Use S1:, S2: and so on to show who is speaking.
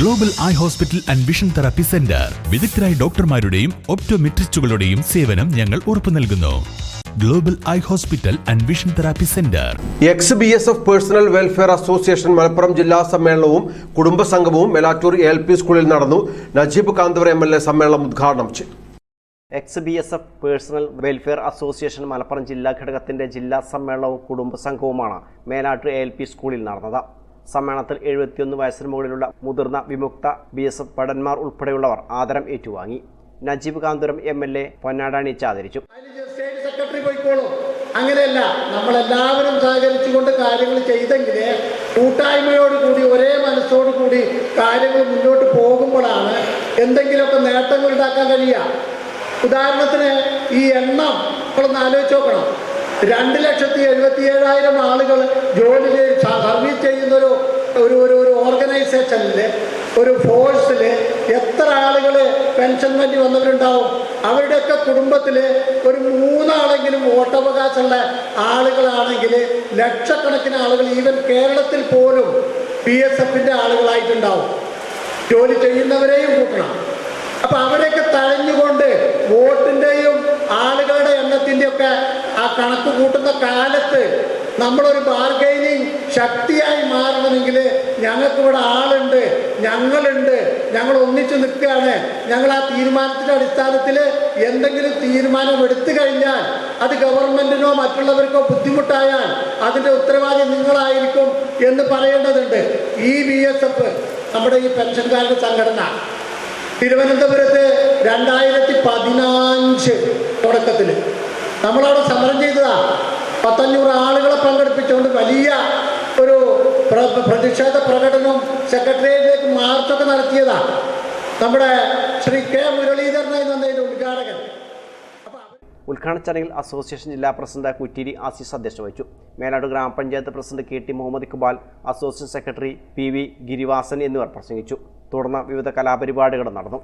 S1: Global eye hospital and vision therapy centre വിദഗ്ധരായ ഡോക്ടർമാരുടെയും ഒപ്റ്റോമെട്രിസ്റ്റുകളുടെയും സേവനം ഞങ്ങൾ ഉറപ്പു നൽകുന്നു. Global eye hospital and vision therapy centre
S2: ex B S F personnel welfare association Malappuram ജില്ലാ സമ്മേളനവും കുടുംബസംഗമവും മെലാറ്റൂർ എൽ പി സ്കൂളിൽ നടന്നു. നജീബ് കാന്തവർ എം എൽ എ സമ്മേളനം ഉദ്ഘാടനം ചെയ്തു.
S3: Ex B S F personnel welfare association Malappuram ജില്ലാ ഘടകത്തിന്റെ ജില്ലാ സമ്മേളനവും കുടുംബസംഘവുമാണ് മേലാട്ട് എ എൽ പി സ്കൂളിൽ നടന്നത്. സമ്മേളനത്തിൽ എഴുപത്തിയൊന്ന് വയസ്സിന് മുകളിലുള്ള മുതിർന്ന വിമുക്ത ബി എസ് എഫ് ഭടന്മാർ ഉൾപ്പെടെയുള്ളവർ ആദരം ഏറ്റുവാങ്ങി. നജീബ് കാന്തുരം എം എൽ എ പൊന്നാടാണിച്ച് ആദരിച്ചു
S4: അങ്ങനെയല്ല നമ്മളെല്ലാവരും സഹകരിച്ചുകൊണ്ട് കാര്യങ്ങൾ ചെയ്തെങ്കിലേ കൂട്ടായ്മയോടുകൂടി ഒരേ മനസ്സോടുകൂടി കാര്യങ്ങൾ മുന്നോട്ട് പോകുമ്പോഴാണ് എന്തെങ്കിലുമൊക്കെ നേട്ടങ്ങൾ ഉണ്ടാക്കാൻ കഴിയുക. ഉദാഹരണത്തിന് ഈ എണ്ണം നമ്മളൊന്ന് ആലോചിച്ച് നോക്കണം. രണ്ട് ലക്ഷത്തി എഴുപത്തി ഏഴായിരം ആളുകൾ ജോലി ചെയ്ത് സ- സർവീസ് ചെയ്യുന്നൊരു ഒരു ഒരു ഒരു ഓർഗനൈസേഷനിൽ ഒരു ഫോഴ്സിൽ എത്ര ആളുകൾ പെൻഷൻ വേണ്ടി വന്നവരുണ്ടാവും? അവരുടെയൊക്കെ കുടുംബത്തിൽ ഒരു മൂന്നാളെങ്കിലും വോട്ടവകാശമുള്ള ആളുകളാണെങ്കിൽ ലക്ഷക്കണക്കിന് ആളുകൾ ഈവൻ കേരളത്തിൽ പോലും പി എസ് എഫിന്റെ ആളുകളായിട്ടുണ്ടാവും. ജോലി ചെയ്യുന്നവരെയും കൂട്ടണം. അപ്പം അവരെയൊക്കെ തഴഞ്ഞുകൊണ്ട് വോട്ടിന്റെയും ആളുകളുടെ എണ്ണത്തിന്റെയൊക്കെ ആ കണക്ക് കൂട്ടുന്ന കാലത്ത് നമ്മളൊരു ബാർഗൈനിങ് ശക്തിയായി മാറണമെങ്കിൽ ഞങ്ങൾക്ക് ഇവിടെ ആളുണ്ട് ഞങ്ങളുണ്ട് ഞങ്ങൾ ഒന്നിച്ചു നിൽക്കുകയാണ്. ഞങ്ങൾ ആ തീരുമാനത്തിന്റെ അടിസ്ഥാനത്തിൽ എന്തെങ്കിലും തീരുമാനം എടുത്തു കഴിഞ്ഞാൽ അത് ഗവൺമെന്റിനോ മറ്റുള്ളവർക്കോ ബുദ്ധിമുട്ടായാൽ അതിന്റെ ഉത്തരവാദി നിങ്ങളായിരിക്കും എന്ന് പറയേണ്ടതുണ്ട്. ഈ ബി എസ് എഫ് നമ്മുടെ ഈ പെൻഷൻകാരുടെ സംഘടന തിരുവനന്തപുരത്ത് രണ്ടായിരത്തി പതിനഞ്ച് തുടക്കത്തിൽ നമ്മളവിടെ സമരം ചെയ്തതാ. പത്തഞ്ഞൂറ് ആളുകളെ പങ്കെടുപ്പിച്ചുകൊണ്ട് വലിയ പ്രതിഷേധ പ്രകടനവും സെക്രട്ടേറിയറ്റിലേക്ക് മാർച്ചൊക്കെ നടത്തിയതാ. നമ്മുടെ ശ്രീ കെ മുരളീധരനായി വന്നതിന്റെ ഉദ്ഘാടകൻ.
S3: ഉദ്ഘാടന ചടങ്ങിൽ അസോസിയേഷൻ ജില്ലാ പ്രസിഡന്റ് കുറ്റിരി ആസിസ് അധ്യക്ഷത വഹിച്ചു. മേലാട് ഗ്രാമപഞ്ചായത്ത് president K T Muhammad Iqbal association secretary P V Girivasan എന്നിവർ പ്രസംഗിച്ചു. തുടർന്ന് വിവിധ കലാപരിപാടികൾ നടന്നു.